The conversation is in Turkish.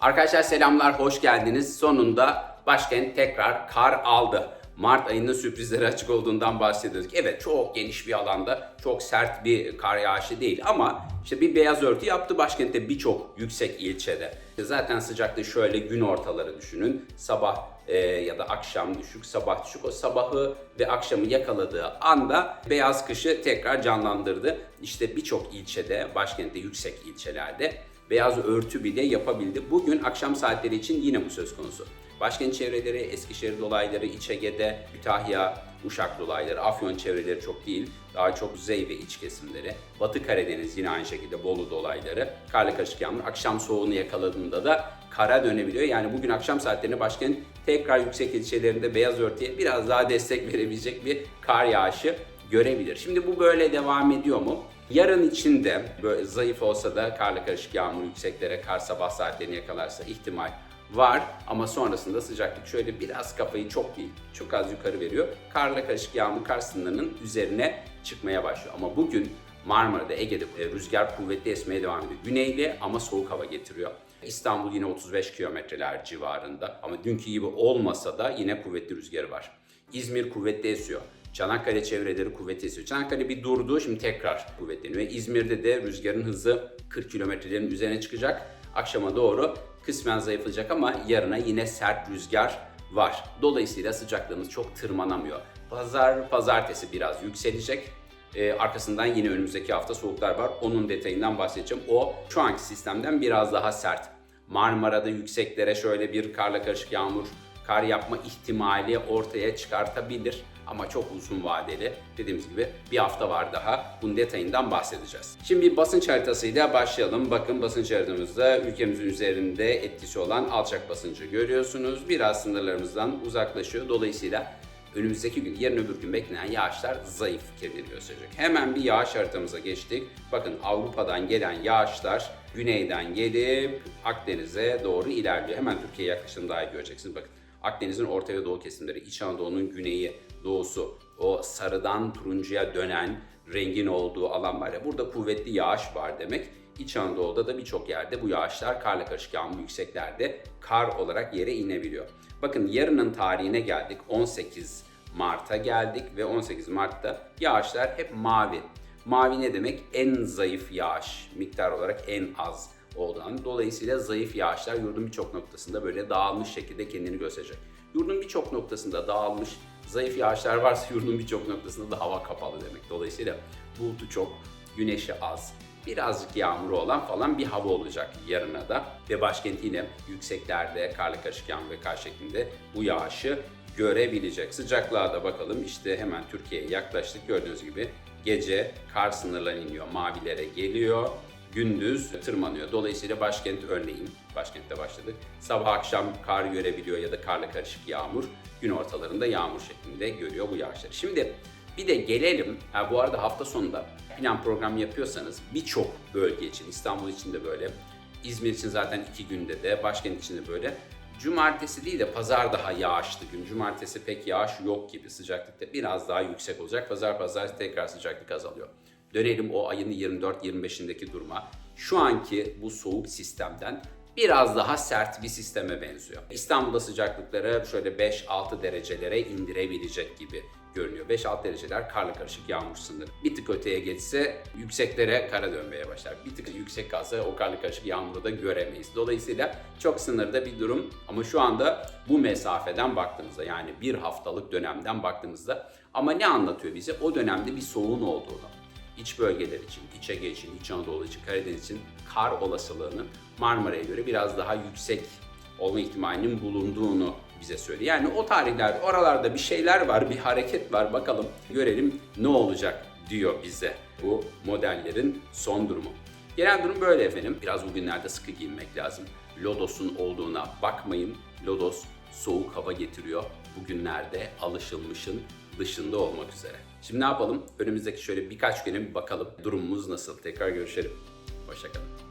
Arkadaşlar selamlar, hoş geldiniz. Sonunda başkent tekrar kar aldı. Mart ayında sürprizlere açık olduğundan bahsediyorduk. Evet çok geniş bir alanda çok sert bir kar yağışı değil ama işte bir beyaz örtü yaptı başkentte birçok yüksek ilçede. Zaten sıcaklığı şöyle gün ortaları düşünün. Sabah e, ya da akşam düşük, sabah düşük. O sabahı ve akşamı yakaladığı anda beyaz kışı tekrar canlandırdı. İşte birçok ilçede, başkentte yüksek ilçelerde beyaz örtü bile yapabildi. Bugün akşam saatleri için yine bu söz konusu. Başkent çevreleri, Eskişehir dolayları, İç Ege'de, Uşak dolayları, Afyon çevreleri çok değil. Daha çok kuzey ve iç kesimleri. Batı Karadeniz yine aynı şekilde Bolu dolayları. Karlı karışık yağmur. Akşam soğuğunu yakaladığında da kara dönebiliyor. Yani bugün akşam saatlerinde başkent tekrar yüksek ilçelerinde beyaz örtüye biraz daha destek verebilecek bir kar yağışı görebilir. Şimdi bu böyle devam ediyor mu? Yarın içinde böyle zayıf olsa da karlı karışık yağmur yükseklere kar sabah saatlerini yakalarsa ihtimal var ama sonrasında sıcaklık şöyle biraz kafayı çok değil, çok az yukarı veriyor. Karla karışık yağmur kar sınırının üzerine çıkmaya başlıyor. Ama bugün Marmara'da, Ege'de e, rüzgar kuvvetli esmeye devam ediyor. Güneyli ama soğuk hava getiriyor. İstanbul yine 35 kilometreler civarında ama dünkü gibi olmasa da yine kuvvetli rüzgarı var. İzmir kuvvetli esiyor. Çanakkale çevreleri kuvvetli esiyor. Çanakkale bir durdu, şimdi tekrar kuvvetleniyor. İzmir'de de rüzgarın hızı 40 kilometrelerin üzerine çıkacak. Akşama doğru kısmen zayıflayacak ama yarına yine sert rüzgar var. Dolayısıyla sıcaklığımız çok tırmanamıyor. Pazar, pazartesi biraz yükselecek. Ee, arkasından yine önümüzdeki hafta soğuklar var. Onun detayından bahsedeceğim. O şu anki sistemden biraz daha sert. Marmara'da yükseklere şöyle bir karla karışık yağmur, kar yapma ihtimali ortaya çıkartabilir. Ama çok uzun vadeli. Dediğimiz gibi bir hafta var daha. Bunun detayından bahsedeceğiz. Şimdi basınç haritasıyla başlayalım. Bakın basınç haritamızda ülkemizin üzerinde etkisi olan alçak basıncı görüyorsunuz. Biraz sınırlarımızdan uzaklaşıyor. Dolayısıyla önümüzdeki gün, yarın öbür gün beklenen yağışlar zayıf kendini gösterecek. Hemen bir yağış haritamıza geçtik. Bakın Avrupa'dan gelen yağışlar güneyden gelip Akdeniz'e doğru ilerliyor. Hemen Türkiye'ye yaklaşım daha iyi göreceksiniz. Bakın Akdeniz'in orta ve doğu kesimleri, İç Anadolu'nun güneyi, doğusu, o sarıdan turuncuya dönen rengin olduğu alan var burada kuvvetli yağış var demek. İç Anadolu'da da birçok yerde bu yağışlar karla karışık yağmur yükseklerde kar olarak yere inebiliyor. Bakın yarının tarihine geldik 18 Mart'a geldik ve 18 Mart'ta yağışlar hep mavi. Mavi ne demek? En zayıf yağış miktar olarak en az olduğundan. Dolayısıyla zayıf yağışlar yurdun birçok noktasında böyle dağılmış şekilde kendini gösterecek. Yurdun birçok noktasında dağılmış zayıf yağışlar varsa yurdun birçok noktasında da hava kapalı demek. Dolayısıyla bulutu çok, güneşi az, birazcık yağmuru olan falan bir hava olacak yarına da. Ve başkent yine yükseklerde karlı karışık yağmur ve kar şeklinde bu yağışı görebilecek. Sıcaklığa da bakalım işte hemen Türkiye'ye yaklaştık gördüğünüz gibi gece kar sınırlarına iniyor, mavilere geliyor gündüz tırmanıyor. Dolayısıyla başkent örneğin, başkentte başladık. Sabah akşam kar görebiliyor ya da karla karışık yağmur. Gün ortalarında yağmur şeklinde görüyor bu yağışları. Şimdi bir de gelelim, ha bu arada hafta sonunda plan program yapıyorsanız birçok bölge için, İstanbul için de böyle, İzmir için zaten iki günde de, başkent için de böyle. Cumartesi değil de pazar daha yağışlı gün. Cumartesi pek yağış yok gibi sıcaklıkta biraz daha yüksek olacak. Pazar pazar tekrar sıcaklık azalıyor. Dönelim o ayın 24-25'indeki duruma. Şu anki bu soğuk sistemden biraz daha sert bir sisteme benziyor. İstanbul'da sıcaklıkları şöyle 5-6 derecelere indirebilecek gibi görünüyor. 5-6 dereceler karla karışık yağmur sınırı. Bir tık öteye geçse yükseklere kara dönmeye başlar. Bir tık yüksek kalsa o karla karışık yağmuru da göremeyiz. Dolayısıyla çok sınırda bir durum ama şu anda bu mesafeden baktığımızda yani bir haftalık dönemden baktığımızda ama ne anlatıyor bize? O dönemde bir soğuğun olduğunu iç bölgeler için, İç Ege için, İç Anadolu için, Karadeniz için kar olasılığının Marmara'ya göre biraz daha yüksek olma ihtimalinin bulunduğunu bize söylüyor. Yani o tarihler, oralarda bir şeyler var, bir hareket var. Bakalım görelim ne olacak diyor bize bu modellerin son durumu. Genel durum böyle efendim. Biraz bugünlerde sıkı giyinmek lazım. Lodos'un olduğuna bakmayın. Lodos soğuk hava getiriyor. Bugünlerde alışılmışın dışında olmak üzere. Şimdi ne yapalım? Önümüzdeki şöyle birkaç güne bir bakalım. Durumumuz nasıl? Tekrar görüşelim. Hoşçakalın.